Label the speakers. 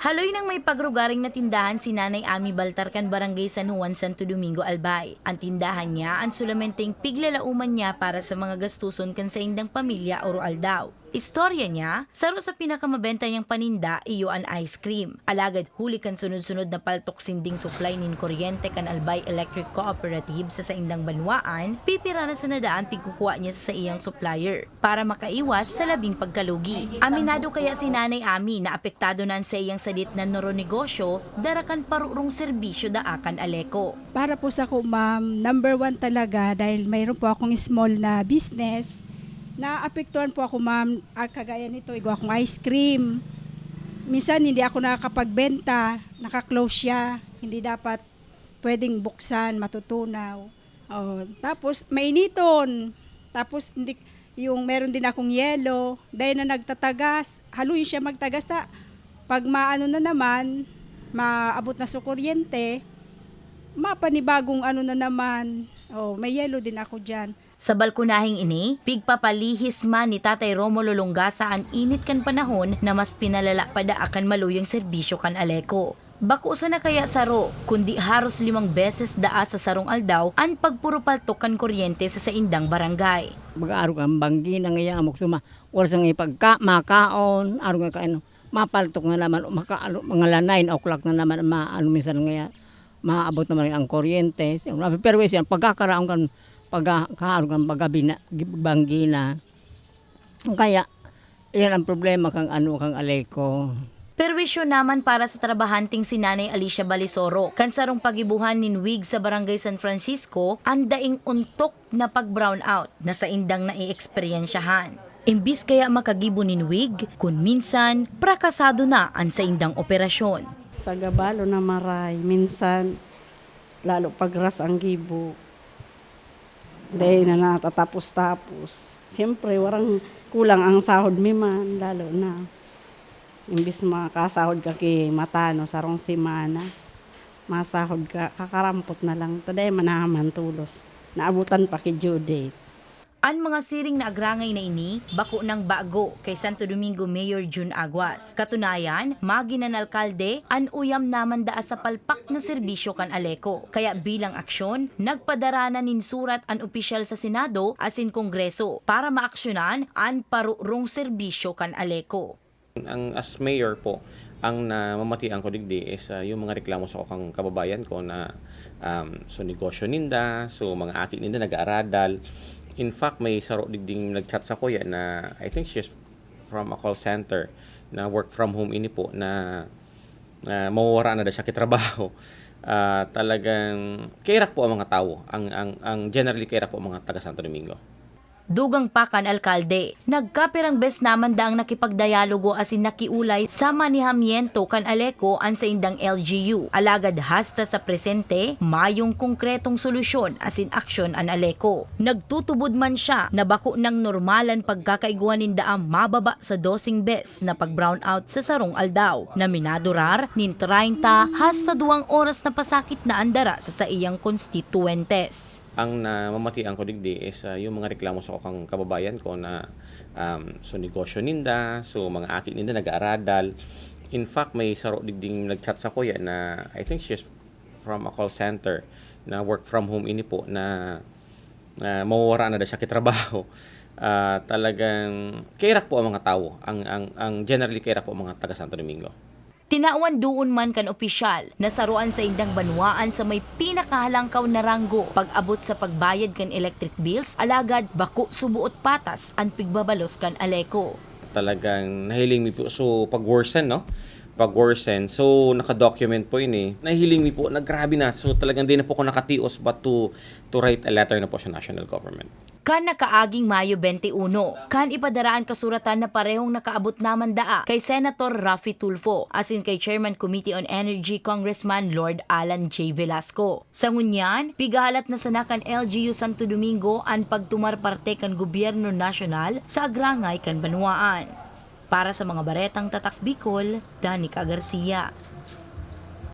Speaker 1: Haloy nang may pagrugaring na tindahan si Nanay Ami Baltarcan Barangay San Juan, Santo Domingo, Albay. Ang tindahan niya ang sulamenteng piglalauman niya para sa mga gastuson kan sa indang pamilya o rual daw. Istorya niya, saro sa pinakamabenta niyang paninda, iyo ang ice cream. Alagad huli kan sunod-sunod na paltok sinding supply nin kuryente kan Albay Electric Cooperative sa saindang banwaan, pipira na sa nadaan pigkukuha niya sa iyang supplier para makaiwas sa labing pagkalugi. Aminado kaya si Nanay Ami na apektado nan sa iyang sadit na noronegosyo, darakan parurong serbisyo daakan Aleko.
Speaker 2: Para po sa ko, ma'am, number one talaga dahil mayroon po akong small na business. Naapektuhan po ako, ma'am, ah, kagaya nito, igo akong ice cream. Minsan hindi ako nakakapagbenta, nakaklose siya, hindi dapat pwedeng buksan, matutunaw. Oh, tapos mainiton. Tapos hindi yung meron din akong yelo, dahil na nagtatagas, haluin siya magtagas ta. Pag maano na naman, maabot na sa kuryente, mapanibagong ano na naman. Oh, may yelo din ako diyan.
Speaker 1: Sa balkonahing ini, pigpapalihis man ni Tatay Romulo Longasa ang init kan panahon na mas pinalala pa daakan maluyong serbisyo kan Aleko. Bako sa na kaya saro, kundi haros limang beses daa sa sarong aldaw ang pagpurupaltok kan kuryente sa saindang barangay.
Speaker 3: mag-aro kang banggi na nga amok suma oras nga ipagka makaon aro nga kaano mapaltok na naman maka mga la 9 o'clock na naman ma ano minsan nga maabot naman ang kuryente pero yan pagkakaraon kan pagkakaaro kang pagabi na banggi na kaya yan ang problema kang ano kang aleko
Speaker 1: Perwisyo naman para sa trabahanting si Nanay Alicia Balisoro, kansarong pagibuhan nin wig sa Barangay San Francisco, ang daing untok na pag-brown out na sa indang nai-eksperyensyahan. Imbis kaya makagibo nin wig, kun minsan, prakasado na ang sa indang operasyon.
Speaker 4: sa gabalo na maray. Minsan, lalo pagras ang gibo. Dahil na natatapos-tapos. Siyempre, warang kulang ang sahod mi man, lalo na. Imbis makasahod ka kay matano sa rong simana, masahod ka, kakarampot na lang. Taday manahaman tulos. Naabutan pa kay due date.
Speaker 1: Ang mga siring na agrangay na ini, bako ng bago kay Santo Domingo Mayor June Aguas. Katunayan, maginan alkalde, an uyam naman daa sa palpak na serbisyo kan Aleko. Kaya bilang aksyon, nagpadara nin surat an opisyal sa Senado asin Kongreso para maaksyonan an parurong serbisyo kan Aleko.
Speaker 5: Ang as mayor po, ang namamatian ko digdi is ah, yung mga reklamo sa akong kababayan ko na um, so negosyo ninda, so mga aki ninda nag-aaradal. In fact, may saro digding nag-chat sa kuya na I think she's from a call center na work from home ini po na na mawawara na daw siya kitrabaho. Ah, talagang kairak po ang mga tao. Ang, ang, ang generally kairak po ang mga taga Santo Domingo.
Speaker 1: Dugang pa kan alkalde, nagkapirang bes naman daang nakipagdialogo asin nakiulay sa manihamiento kan Aleko an sa indang LGU. Alagad hasta sa presente, mayong konkretong solusyon asin aksyon an Aleko. Nagtutubod man siya na bako ng normalan pagkakaiguanin daang mababa sa dosing bes na pag brown out sa sarong aldaw. Na minadurar nin 30 hasta duwang oras na pasakit na andara sa sa iyang constituentes.
Speaker 5: Ang namamatian ko digdi is ah, yung mga reklamo sa akong kababayan ko na um, so negosyo ninda, so mga aki ninda nag-aaradal. In fact, may saro digding nag-chat sa kuya na I think she's from a call center na work from home ini po na na mawawara na daw siya kitrabaho. Ah, talagang kairak po ang mga tao. Ang, ang, ang generally kairak po ang mga taga Santo Domingo.
Speaker 1: Tinawan doon man kan opisyal. Na saruan sa indang banwaan sa may pinakahalangkaw na ranggo. Pag-abot sa pagbayad kan electric bills alagad bako subuot patas ang pigbabalos kan aleko.
Speaker 5: talagang nahiling mi po. So pag worsen no? Pag worsen so naka-document po yun eh. Nahiling mi po na grabe na. So talagang di na po ako nakatios but to to write a letter na po sa national government
Speaker 1: Kan nakaaging Mayo 21, kan ipadaraan kasuratan na parehong nakaabot naman daa kay Senator Raffy Tulfo asin kay Chairman Committee on Energy Congressman Lord Alan J. Velasco. Sa ngunyan, pigahalat na sanakan LGU Santo Domingo ang pagtumar parte kan gobyerno nasyonal sa agrangay kan banwaan. Para sa mga baretang tatak Bicol, Danica Garcia.